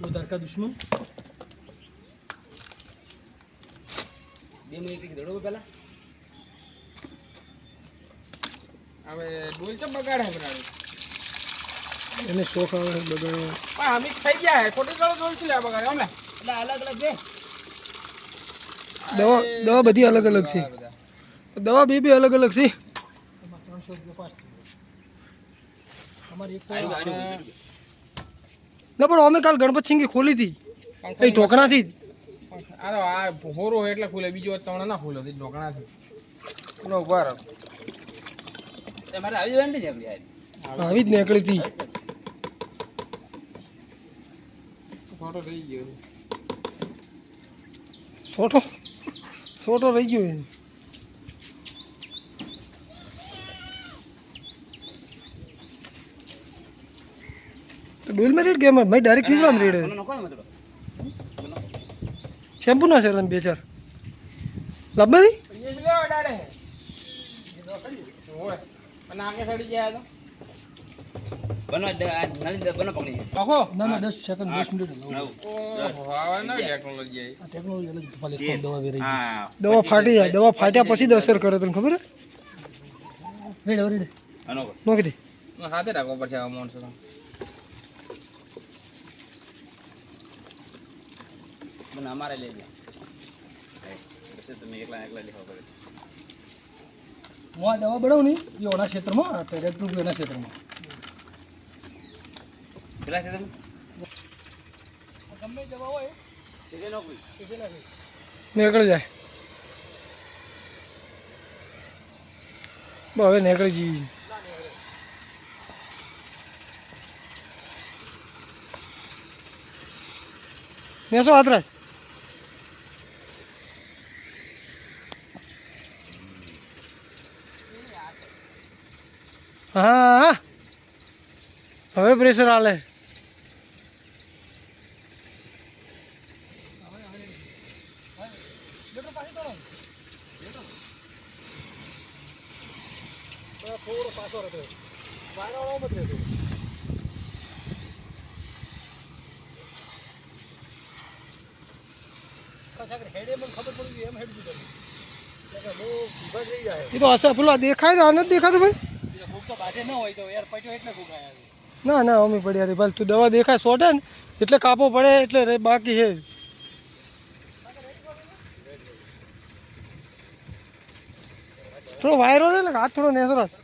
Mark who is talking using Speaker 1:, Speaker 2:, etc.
Speaker 1: वो दर का दुश्मन
Speaker 2: બે મિનિટ દોડો પેલા
Speaker 3: હવે ડોલ તો બગાડે બનાવે
Speaker 1: એને શોખ આવે છે બગાડવાનો
Speaker 3: પણ અમે થઈ ગયા હે ખોટી ગળો ડોલ શું લે બગાડે હમણાં
Speaker 2: એટલે અલગ અલગ બે
Speaker 1: દવા દવા બધી અલગ અલગ છે
Speaker 3: બધા
Speaker 1: દવા બે બે અલગ અલગ છે ત્રણસો રૂપિયા પાસ અમારી એક ના પણ અમે કાલ ગણપત સિંગી ખોલી હતી. એ ઢોકણાથી જ.
Speaker 3: અરે આ હોરો એટલે ખુલે બીજો ત્રણ ના ખુલે ઢોકણાથી. નો ઊભા રહો.
Speaker 2: તમારે આવી જવાની ને આપણી.
Speaker 1: આવી જ નીકળી હતી
Speaker 3: ફોટો રહી ગયો.
Speaker 1: ફોટો? ફોટો રહી ગયો એ. તો ડોલમાં રેડ ગેમ ભાઈ ડાયરેક્ટ પીવડામ રેડ
Speaker 2: સોનો નખો ને મતલબ.
Speaker 1: શેમ્પુ ના છે તમે બે ચાર લાંબાથી
Speaker 3: એ જ લેવા ડાડે હોય અને આગે સડી જાય તો
Speaker 2: બનો ડ- આ નાની દ- બનો પકડી
Speaker 3: આખો
Speaker 1: ના ના દસ સેકન્ડ દસ મિનિટ
Speaker 2: નવ.
Speaker 3: ઓહો હવે નવી ટેકનોલોજી આવી.
Speaker 1: આ ટેકનોલોજી અલગ પ્લેટફોર્મ દવા ફાટી જાય દવા ફાટ્યા પછી અસર કરે તને ખબર હે. રેડ રેડ. નોકી દે.
Speaker 3: હાથે રાખવો પડશે માણસો
Speaker 2: મને અમારે લઈ લે. પછી તમે એકલા એકલા લેવા પડે
Speaker 1: હું આ દવા બનાવું એ ઓના ક્ષેત્રમાં ડાયરેક્ટ એના ક્ષેત્રમાં. ગમે દવા હોય
Speaker 2: કે નોકરી
Speaker 1: નીકળી જાય. હવે નીકળી જઈએ. બેસો હાથરાજ. હા હવે પ્રેશર હાલે થોડો પાછો રહેતો વાયરાવાળો મત રહેતો એ તો તો ના ના અમી પડ્યા રે. ભાઈ તું દવા દેખાય સોટે ને એટલે કાપો પડે એટલે બાકી છે. થોડો વાયરો ને હાથ થોડો નેસો રાખ